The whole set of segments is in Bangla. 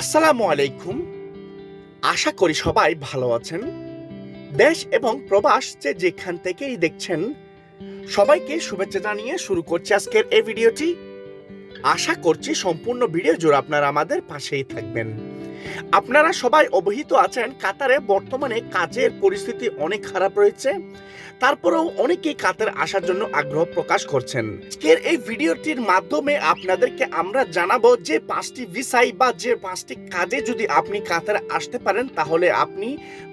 আসসালামু আলাইকুম। আশা করি সবাই ভালো আছেন। দেশ এবং প্রবাস যে যেখান থেকেই দেখছেন, সবাইকে শুভেচ্ছা জানিয়ে শুরু করছে আজকের এই ভিডিওটি। আশা করছি সম্পূর্ণ ভিডিও জুড়ে আপনারা আমাদের পাশেই থাকবেন। আপনারা সবাই অবহিত আছেন কাতারে, বর্তমানে কাজের পরিস্থিতি অনেক খারাপ রয়েছে। তারপরেও অনেকেই কাতারে আসার জন্য আগ্রহ প্রকাশ করছেন। আজকের এই ভিডিওটির মাধ্যমে আপনাদেরকে আমরা জানাব যে পাঁচটি ভিসাই বা যে পাঁচটি কাজে যদি আপনি কাতারে আসতে পারেন, তাহলে আপনি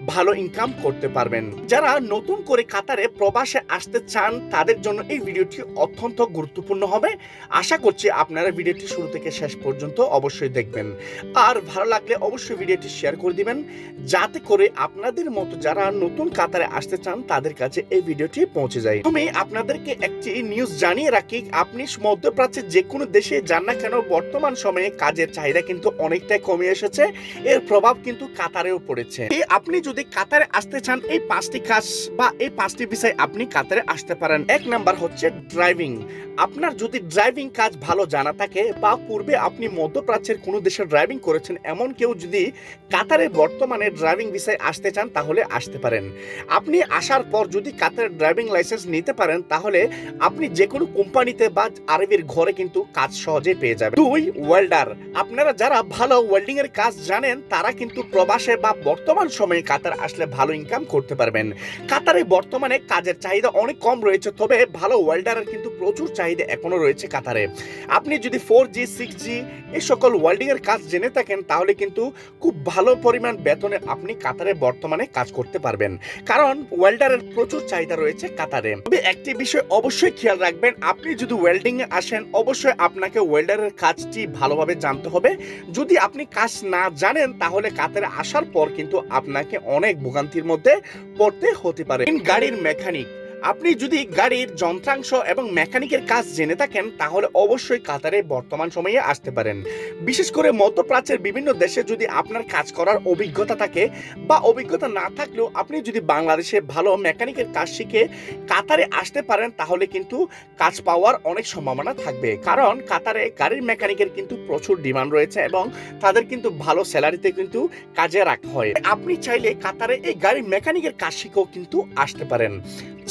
ভালো ইনকাম করতে পারবেন। যারা নতুন করে কাতারে প্রবাসে আসতে চান, তাদের জন্য এই ভিডিওটি অত্যন্ত গুরুত্বপূর্ণ হবে। আশা করছি আপনারা ভিডিওটি শুরু থেকে শেষ পর্যন্ত অবশ্যই দেখবেন। আর ভালো লাগলে অবশ্যই ভিডিওটি শেয়ার করে দিবেন, যাতে করে আপনাদের মতো যারা নতুন কাতারে আসতে চান, তাদের কাছে এই ভিডিওটি পৌঁছে যায়। আমি আপনাদেরকে একটি নিউজ জানিয়ে রাখি, আপনি মধ্যপ্রাচ্যের যে কোনো দেশে যান না কেন, বর্তমান সময়ে কাজের চাহিদা কিন্তু অনেকটাই কমে এসেছে, এর প্রভাব কিন্তু কাতারেও পড়েছে। আপনি যদি কাতারে আসতে চান, এই পাঁচটি কাজ বা এই পাঁচটি বিষয় আপনি কাতারে আসতে পারেন। এক নাম্বার হচ্ছে ড্রাইভিং আপনার যদি ড্রাইভিং কাজ ভালো জানা থাকে বা পূর্বে আপনি মধ্যপ্রাচ্যের কোনো দেশে ড্রাইভিং করেছেন, এমন কেউ যদি কাতারে বর্তমানে ড্রাইভিং বিষয়ে আসতে চান, তাহলে আসতে পারেন। আপনি আসার পর যদি কাতারের ড্রাইভিং লাইসেন্স নিতে পারেন, তাহলে আপনি যে কোনো কোম্পানিতে বা আরবির ঘরে কিন্তু কাজ সহজে পেয়ে যাবেন। দুই ওয়েল্ডার আপনারা যারা ভালো ওয়েল্ডিং এর কাজ জানেন, তারা কিন্তু প্রবাসে বা বর্তমান সময়ে কাতার আসলে ভালো ইনকাম করতে পারবেন। কাতারে বর্তমানে কাজের চাহিদা অনেক কম রয়েছে, তবে ভালো ওয়েল্ডারের কিন্তু প্রচুর চাহিদা এখনও রয়েছে কাতারে। আপনি যদি ফোর জি সিক্স জি এই সকল ওয়েল্ডিং এর কাজ জেনে থাকেন, তাহলে কিন্তু খুব ভালো পরিমাণ বেতনে আপনি কাতারে বর্তমানে কাজ করতে পারবেন। কারণ ওয়েল্ডারের প্রচুর চাহিদা রয়েছে কাতারে। তবে একটি বিষয় অবশ্যই খেয়াল রাখবেন, আপনি যদি ওয়েল্ডিং এ আসেন, অবশ্যই আপনাকে ওয়েল্ডারের কাজটি ভালোভাবে জানতে হবে। যদি আপনি কাজ না জানেন, তাহলে কাতারে আসার পর কিন্তু আপনাকে অনেক ভোগান্তির মধ্যে পড়তে হতে পারে। গাড়ির মেকানিক আপনি যদি গাড়ির যন্ত্রাংশ এবং মেকানিকের কাজ জেনে থাকেন, তাহলে অবশ্যই কাতারে বর্তমান সময়ে আসতে পারেন। বিশেষ করে মধ্যপ্রাচ্যের বিভিন্ন দেশে যদি আপনার কাজ করার অভিজ্ঞতা থাকে বা অভিজ্ঞতা না থাকলেও আপনি যদি বাংলাদেশে ভালো মেকানিকের কাজ শিখে কাতারে আসতে পারেন, তাহলে কিন্তু কাজ পাওয়ার অনেক সম্ভাবনা থাকবে। কারণ কাতারে গাড়ির মেকানিকের কিন্তু প্রচুর ডিমান্ড রয়েছে এবং তাদের কিন্তু ভালো স্যালারিতে কিন্তু কাজে রাখা হয়। আপনি চাইলে কাতারে এই গাড়ির মেকানিকের কাজ শিখেও কিন্তু আসতে পারেন।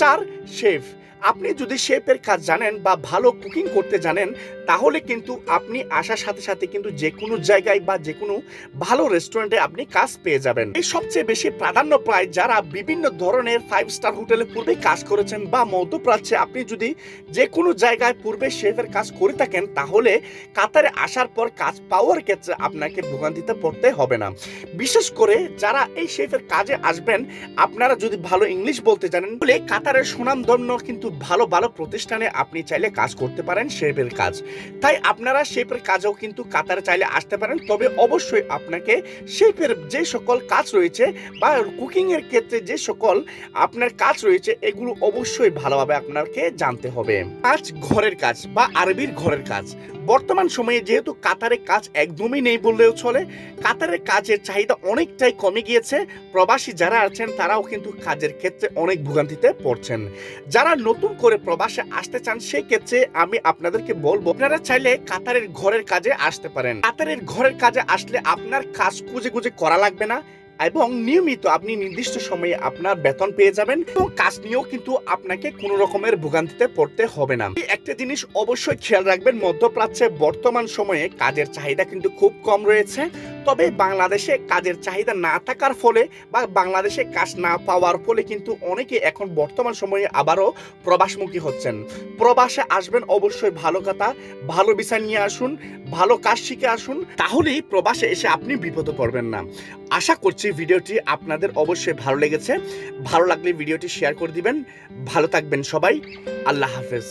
চার শেফ। আপনি যদি শেফের কাজ জানেন বা ভালো কুকিং করতে জানেন, তাহলে কিন্তু আপনি আসার সাথে সাথে কিন্তু যে কোনো জায়গায় বা যে কোনো ভালো রেস্টুরেন্টে আপনি কাজ পেয়ে যাবেন। এই সবচেয়ে বেশি প্রাধান্য পায় যারা বিভিন্ন ধরনের ফাইভ স্টার হোটেলে পূর্বে কাজ করেছেন বা মধ্যপ্রাচ্যে। আপনি যদি যে কোনো জায়গায় পূর্বে শেফের কাজ করে থাকেন, তাহলে কাতারে আসার পর কাজ পাওয়ার ক্ষেত্রে আপনাকে ভোগান্তিতে পড়তে হবে না। বিশেষ করে যারা এই শেফের কাজে আসবেন, আপনারা যদি ভালো ইংলিশ বলতে জানেন বলে কাতারের সুনামধন্য কিন্তু ভালো ভালো প্রতিষ্ঠানে আপনি চাইলে কাজ করতে পারেন শেপের কাজ। তাই আপনারা শেপের কাজেও কিন্তু কাতারে চাইলে আসতে পারেন। তবে অবশ্যই আপনাকে শেপের যে সকল কাজ রয়েছে বা কুকিংয়ের ক্ষেত্রে যে সকল আপনার কাজ রয়েছে, এগুলো অবশ্যই ভালোভাবে আপনাকে জানতে হবে। পাঁচ ঘরের কাজ বা আরবির ঘরের কাজ। বর্তমান সময়ে যেহেতু কাতারে কাজ একদমই নেই বললেও চলে, কাতারের কাজের চাহিদা অনেকটাই কমে গিয়েছে। প্রবাসী যারা আছেন, তারাও কিন্তু কাজের ক্ষেত্রে অনেক ভোগান্তিতে পড়ছেন। যারা নতুন করে প্রবাসে আসতে চান সেই ক্ষেত্রে আমি আপনাদেরকে বলব, আপনারা চাইলে কাতারের ঘরের কাজে আসতে পারেন। কাতারের ঘরের কাজে আসলে আপনার কাজ খুঁজে খুঁজে করা লাগবে না। এবং নিয়মিত আপনি নির্দিষ্ট সময়ে আপনার বেতন পেয়ে যাবেন এবং কাজ নিয়েও কিন্তু আপনাকে কোনো রকমের ভোগান্তিতে পড়তে হবে না। একটা জিনিস অবশ্যই খেয়াল রাখবেন, মধ্যপ্রাচ্যে বর্তমান সময়ে কাজের চাহিদা কিন্তু খুব কম রয়েছে। তবে বাংলাদেশে কাজের চাহিদা না থাকার ফলে বা বাংলাদেশে কাজ না পাওয়ার ফলে কিন্তু অনেকে এখন বর্তমান সময়ে আবারও প্রবাসমুখী হচ্ছেন। প্রবাসে আসবেন অবশ্যই ভালো কথা, ভালো বিষয় নিয়ে আসুন, ভালো কাজ শিখে আসুন, তাহলেই প্রবাসে এসে আপনি বিপদে পড়বেন না। আশা করছি ভিডিওটি আপনাদের অবশ্যই ভালো লেগেছে। ভালো লাগলে ভিডিওটি শেয়ার করে দিবেন। ভালো থাকবেন সবাই। আল্লাহ হাফেজ।